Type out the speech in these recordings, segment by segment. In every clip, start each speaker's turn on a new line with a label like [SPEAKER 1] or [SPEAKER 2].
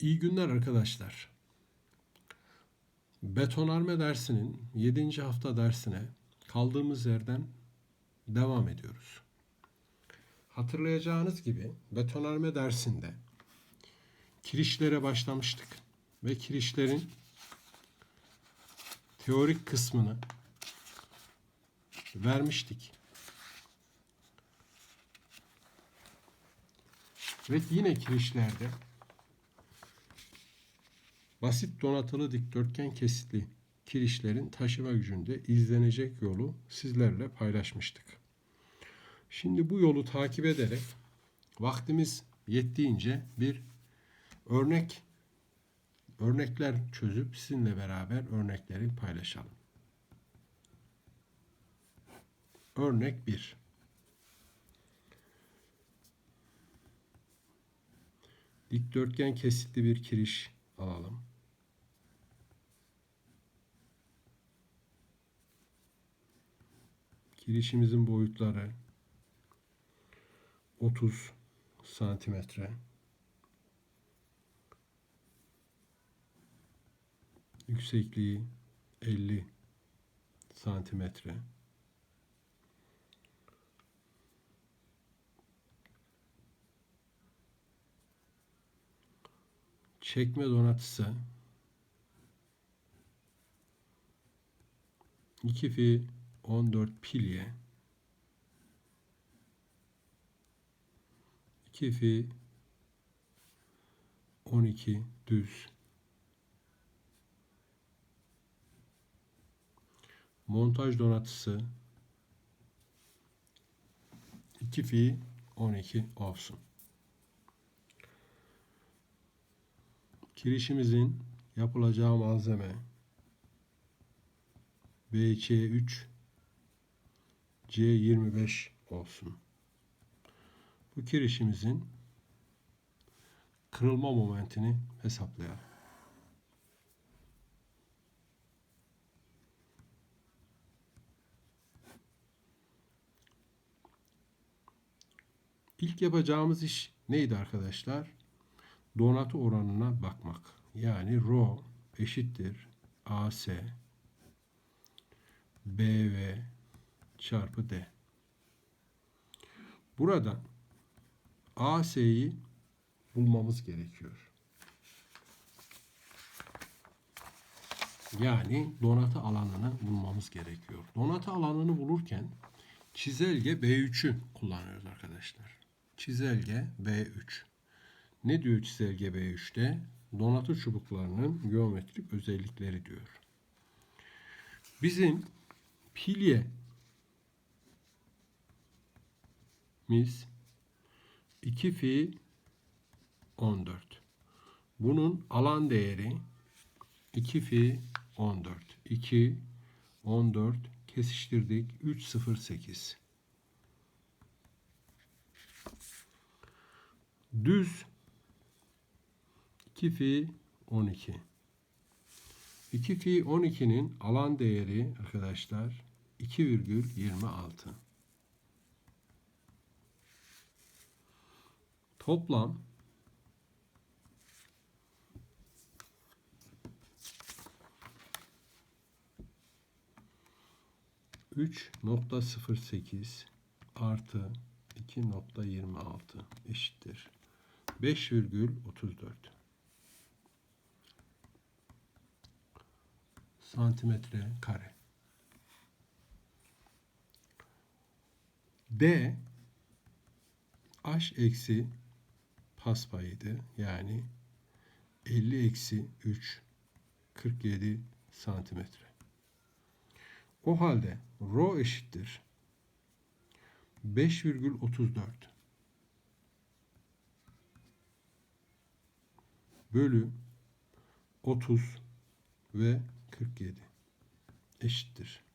[SPEAKER 1] İyi günler arkadaşlar. Betonarme dersinin 7. hafta dersine kaldığımız yerden devam ediyoruz. Hatırlayacağınız gibi betonarme dersinde kirişlere başlamıştık ve kirişlerin teorik kısmını vermiştik. Ve yine kirişlerde basit donatılı dikdörtgen kesitli kirişlerin taşıma gücünde izlenecek yolu sizlerle paylaşmıştık. Şimdi bu yolu takip ederek vaktimiz yettiğince bir örnek örnekler çözüp sizinle beraber örnekleri paylaşalım. Örnek 1. Dikdörtgen kesitli bir kiriş alalım. Kirişimizin boyutları 30 santimetre. Yüksekliği 50 santimetre. Çekme donatısı 2 fi 14 pilye 2 fi 12 düz montaj donatısı 2 fi 12 olsun. Kirişimizin yapılacağı malzeme BC3 C25 olsun. Bu kirişimizin kırılma momentini hesaplayalım. İlk yapacağımız iş neydi arkadaşlar? Donatı oranına bakmak. Yani rho eşittir AC BV çarpı D. Burada AS'yi bulmamız gerekiyor. Yani donatı alanını bulmamız gerekiyor. Donatı alanını bulurken çizelge B3'ü kullanıyoruz arkadaşlar. Çizelge B3. Ne diyor çizelge B3'te? Donatı çubuklarının geometrik özellikleri diyor. Bizim pilye mis 2 fi 14. Bunun alan değeri 2 fi 14. 2 14 kesiştirdik 308. Düz 2 fi 12. 2 fi 12'nin alan değeri arkadaşlar 2,26. Toplam üç nokta sıfır sekiz artı iki nokta yirmi altı eşittir. Beş virgül otuz dört. santimetre kare. D h eksi paspayıydı. Yani 50 eksi 3 47 santimetre. O halde rho eşittir 5,34 bölü 30 ve 47 eşittir.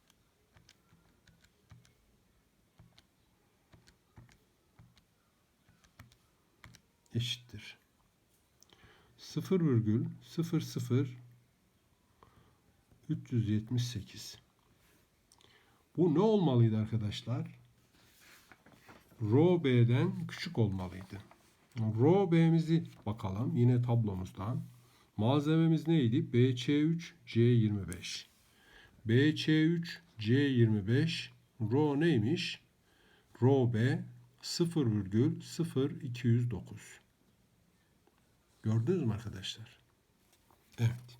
[SPEAKER 1] Eşittir. 0,00 378. Bu ne olmalıydı arkadaşlar? Rho B'den küçük olmalıydı. Rho B'mizi bakalım yine tablomuzdan. Malzememiz neydi? BC3 C25. BC3 C25 Rho neymiş? Rho B 0,0209. Gördünüz mü arkadaşlar? Evet.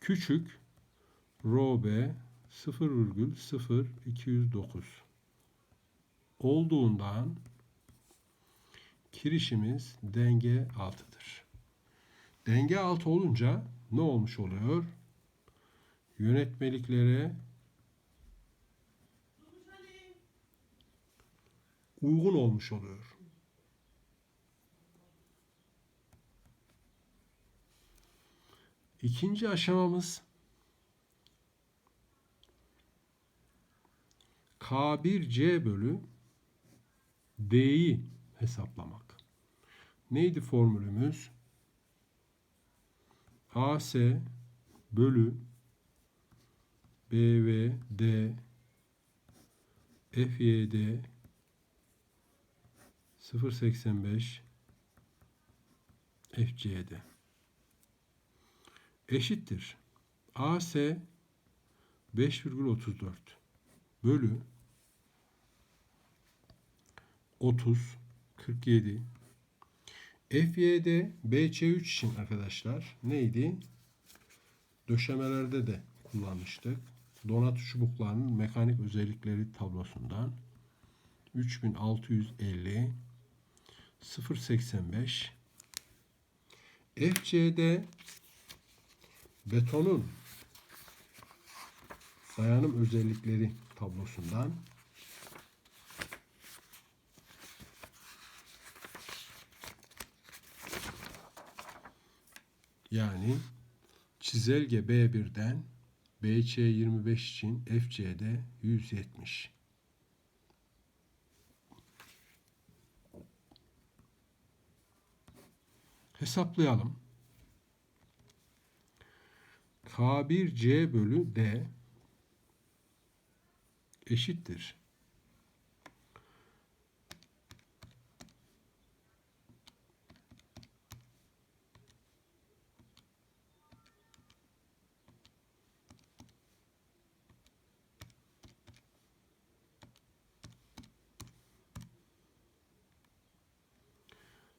[SPEAKER 1] Küçük Rho B 0,0209 olduğundan kirişimiz denge altıdır. Denge altı olunca ne olmuş oluyor? Yönetmeliklere uygun olmuş oluyor. İkinci aşamamız K1C bölü D'yi hesaplamak. Neydi formülümüz? AS bölü BVD FYD 0.85 FCD eşittir. AS 5,34 bölü 30 47 FY'de BC3 için arkadaşlar neydi? Döşemelerde de kullanmıştık. Donat çubuklarının mekanik özellikleri tablosundan 3650 085 FC'de betonun dayanım özellikleri tablosundan yani çizelge B1'den BC25 için FC'de 170. Hesaplayalım. K1C bölü D eşittir.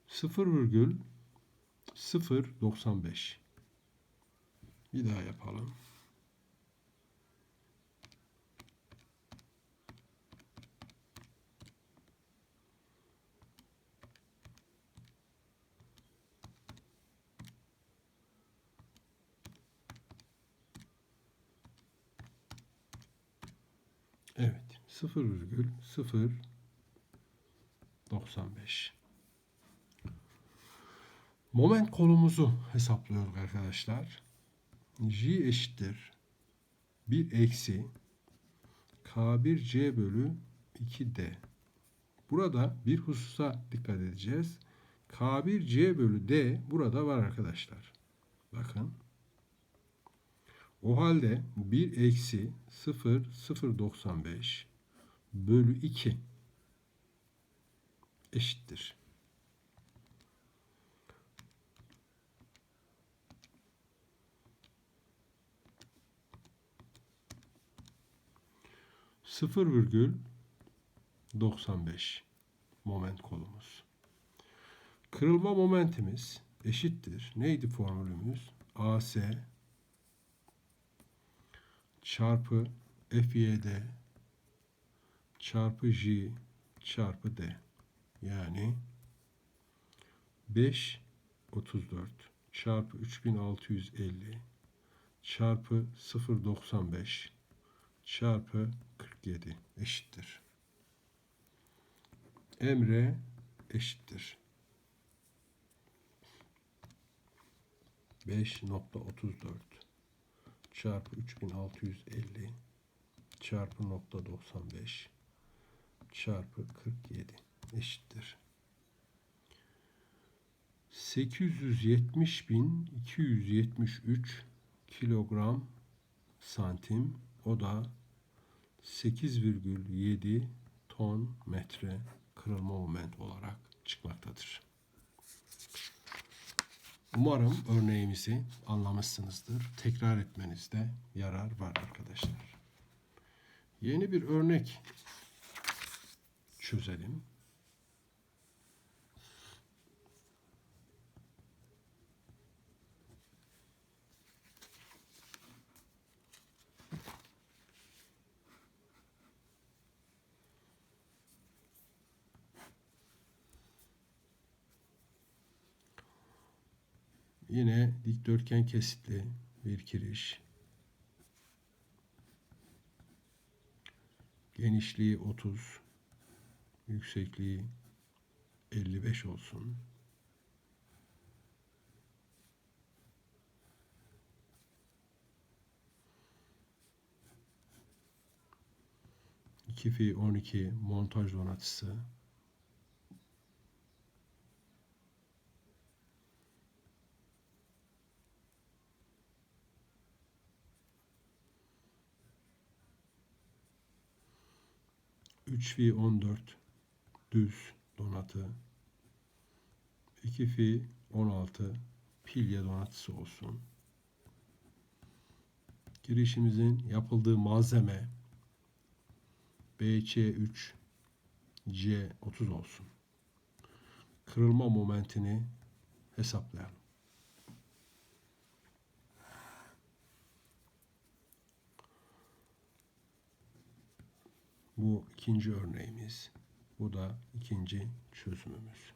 [SPEAKER 1] Sıfır virgül sıfır doksan beş. Bir daha yapalım. Evet. 0,095. Moment kolumuzu hesaplıyoruz arkadaşlar. J eşittir 1 eksi K1C bölü 2D. Burada bir hususa dikkat edeceğiz. K1C bölü D burada var arkadaşlar. Bakın. O halde 1 eksi 0 095 bölü 2 eşittir. Sıfır virgül 95 moment kolumuz. Kırılma momentimiz eşittir. Neydi formülümüz? AS çarpı FYD çarpı J çarpı D. Yani 5 34 çarpı 3650 çarpı 0.95 çarpı 47 eşittir. Emre eşittir. 5.34 çarpı 3650 çarpı nokta 95 çarpı 47 eşittir. 870.273 kilogram santim o da 8,7 ton metre kırılma moment olarak çıkmaktadır. Umarım örneğimizi anlamışsınızdır. Tekrar etmenizde yarar var arkadaşlar. Yeni bir örnek çözelim. Yine dikdörtgen kesitli bir kiriş. Genişliği 30, yüksekliği 55 olsun. İki fi 12 montaj donatısı. Üç fi 14 düz donatı. 2 fi 16 pilye donatısı olsun. Girişimizin yapıldığı malzeme BC3 C30 olsun. Kırılma momentini hesaplayalım. Bu ikinci örneğimiz. Bu da ikinci çözümümüz.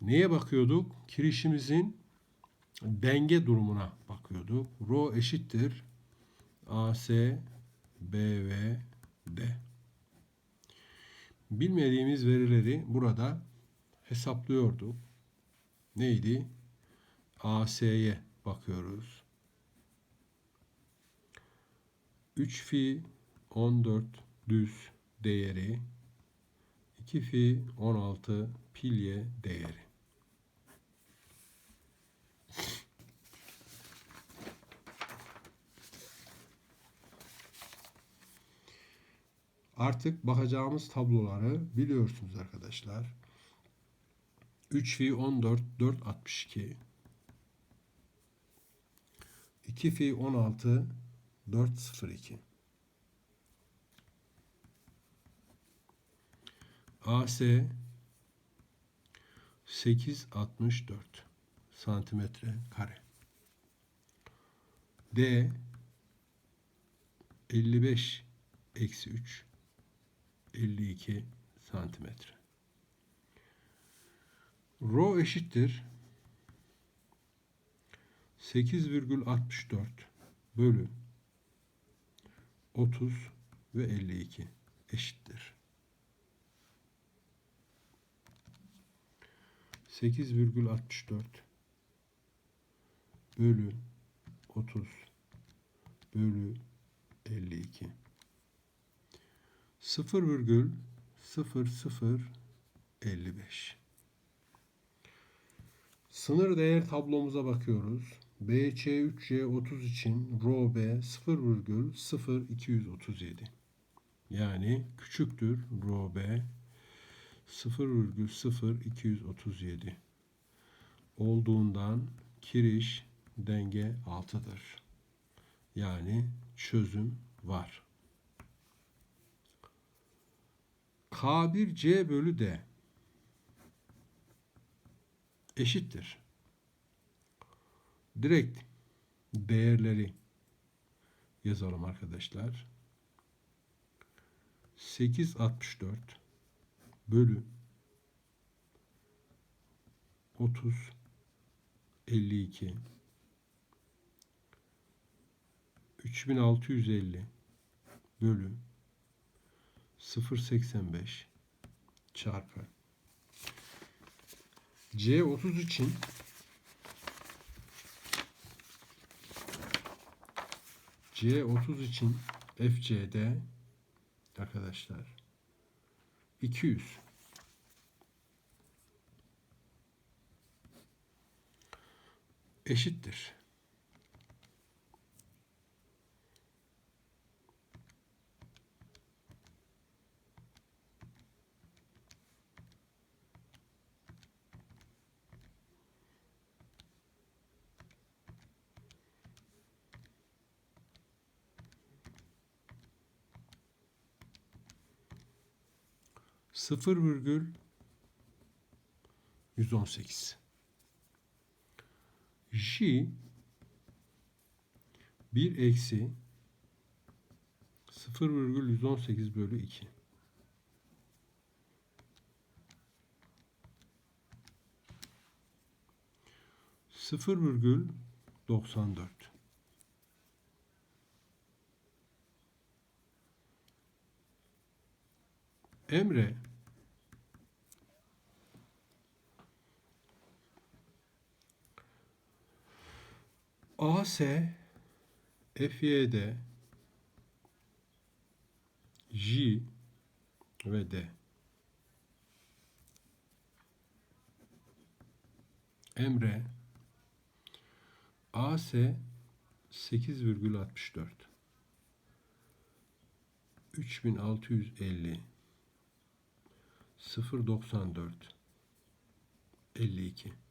[SPEAKER 1] Neye bakıyorduk? Kirişimizin denge durumuna bakıyorduk. Rho eşittir AC BV D. Bilmediğimiz verileri burada hesaplıyorduk. Neydi? AS'ye bakıyoruz. 3 fi 14 düz değeri 2 fi 16 pilye değeri. Artık bakacağımız tabloları biliyorsunuz arkadaşlar. 3 fi 14 4 62 2 fi 16 402 AC 864 santimetre kare. D 55 eksi 3 52 santimetre. Rho eşittir 8,64 bölü 30 ve 52 eşittir. 8,64 bölü 30 bölü 52 0,0055 Sınır değer tablomuza bakıyoruz. BC3C30 için rho B 0,0237 yani küçüktür rho B 0,0237 olduğundan kiriş denge 6'dır. Yani çözüm var. K1 C bölü D eşittir. Direkt değerleri yazalım arkadaşlar. 864 bölü 30 52 3650 bölü 0.85 çarpı C30 için C30 için FC'de arkadaşlar 200 eşittir. 0 virgül 118. J 1 eksi 0 virgül 118 bölü 2. Sıfır virgül 94. Emre AS FY'de J ve D. Emre AS 8,64 3650 094 52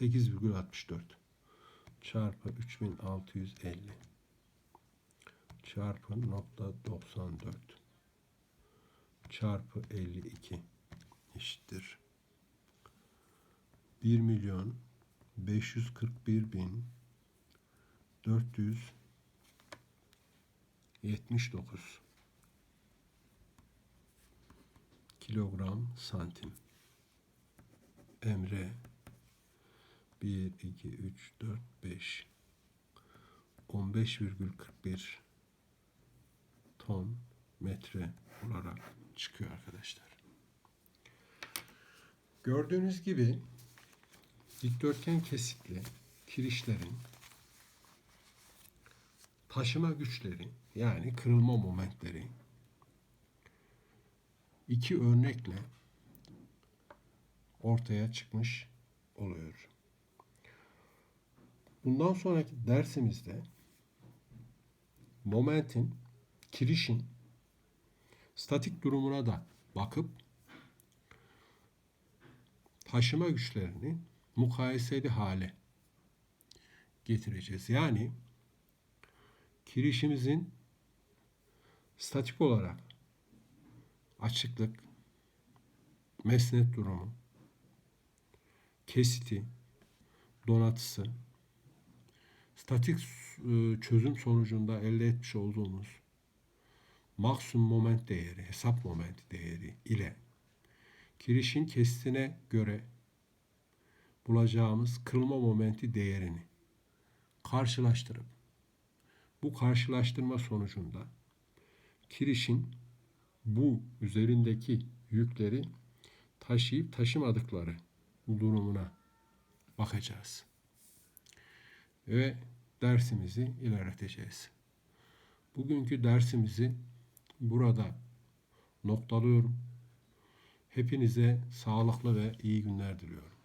[SPEAKER 1] 8,64 çarpı 3650 çarpı nokta 94 çarpı 52 eşittir. 1 milyon 541 bin 479 kilogram santim. Emre 1, 2, 3, 4, 5 15,41 ton metre olarak çıkıyor arkadaşlar. Gördüğünüz gibi dikdörtgen kesitli kirişlerin taşıma güçleri yani kırılma momentleri iki örnekle ortaya çıkmış oluyor. Bundan sonraki dersimizde momentin, kirişin statik durumuna da bakıp taşıma güçlerini mukayeseli hale getireceğiz. Yani kirişimizin statik olarak açıklık, mesnet durumu, kesiti, donatısı, statik e, çözüm sonucunda elde etmiş olduğumuz maksimum moment değeri, hesap momenti değeri ile kirişin kesitine göre bulacağımız kırılma momenti değerini karşılaştırıp bu karşılaştırma sonucunda kirişin bu üzerindeki yükleri taşıyıp taşımadıkları durumuna bakacağız. Ve dersimizi ilerleteceğiz. Bugünkü dersimizi burada noktalıyorum. Hepinize sağlıklı ve iyi günler diliyorum.